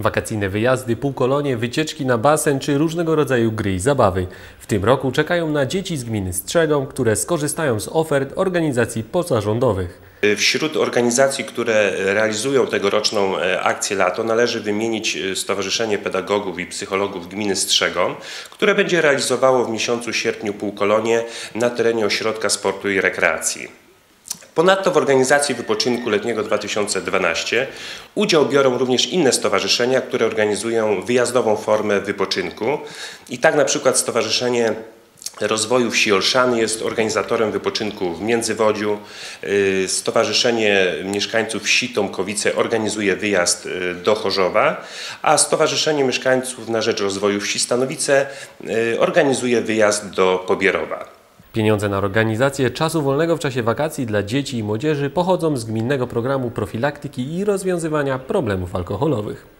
Wakacyjne wyjazdy, półkolonie, wycieczki na basen czy różnego rodzaju gry i zabawy. W tym roku czekają na dzieci z gminy Strzegom, które skorzystają z ofert organizacji pozarządowych. Wśród organizacji, które realizują tegoroczną e, akcję Lato należy wymienić e, Stowarzyszenie Pedagogów i Psychologów Gminy Strzegom, które będzie realizowało w miesiącu sierpniu półkolonie na terenie Ośrodka Sportu i Rekreacji. Ponadto w organizacji wypoczynku letniego 2012 udział biorą również inne stowarzyszenia, które organizują wyjazdową formę wypoczynku. I tak na przykład Stowarzyszenie Rozwoju Wsi Olszany jest organizatorem wypoczynku w Międzywodziu. Y, Stowarzyszenie Mieszkańców Wsi Tomkowice organizuje wyjazd y, do Chorzowa, a Stowarzyszenie Mieszkańców na Rzecz Rozwoju Wsi Stanowice y, organizuje wyjazd do Pobierowa. Pieniądze na organizację czasu wolnego w czasie wakacji dla dzieci i młodzieży pochodzą z gminnego programu profilaktyki i rozwiązywania problemów alkoholowych.